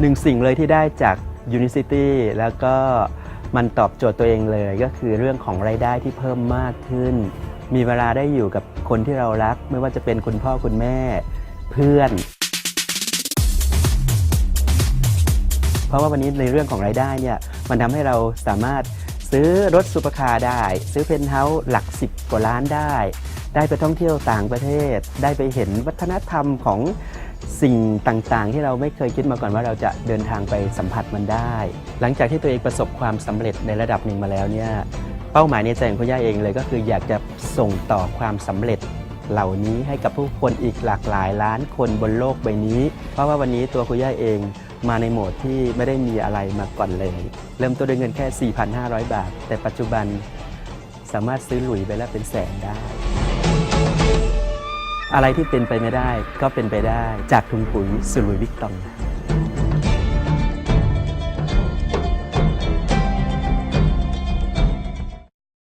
หนึ่งสิ่งเลยที่ได้จาก Unicity แล้วก็มันตอบโจทย์ตัวเองเลยก็คือเรื่องของรายได้ที่เพิ่มมากขึ้น มีเวลาได้อยู่กับคนที่เรารัก ไม่ว่าจะเป็นคุณพ่อคุณแม่เพื่อน เพราะว่าวันนี้ในเรื่องของรายได้เนี่ยมันทำให้เราสามารถซื้อรถซูเปอร์คาร์ได้ ซื้อเพนท์เฮาส์หลัก 10 กว่าล้านได้ ได้ไปท่องเที่ยวต่างประเทศ ได้ไปเห็นวัฒนธรรมของ สิ่งต่างๆ ที่เราไม่เคยคิดมาก่อนว่าเราจะเดินทางไปสัมผัสมันได้ หลังจากที่ตัวเองประสบความสำเร็จในระดับหนึ่งมาแล้วเนี่ยเป้าหมายในใจของคุณย่าเองเลย ก็คืออยากจะส่งต่อความสำเร็จเหล่านี้ให้กับผู้คนอีกหลากหลายล้านคนบนโลกใบนี้ เพราะว่าวันนี้ตัวคุณย่าเองมาในโหมดที่ไม่ได้มีอะไรมาก่อนเลย เริ่มต้นด้วยเงินแค่ 4,500 บาท แต่ปัจจุบันสามารถซื้อหลุยไปแล้วเป็นแสนได้ อะไรที่เป็นไปไม่ได้ก็เป็นไปได้จากถุงปุ๋ยสุลุยวิกตอง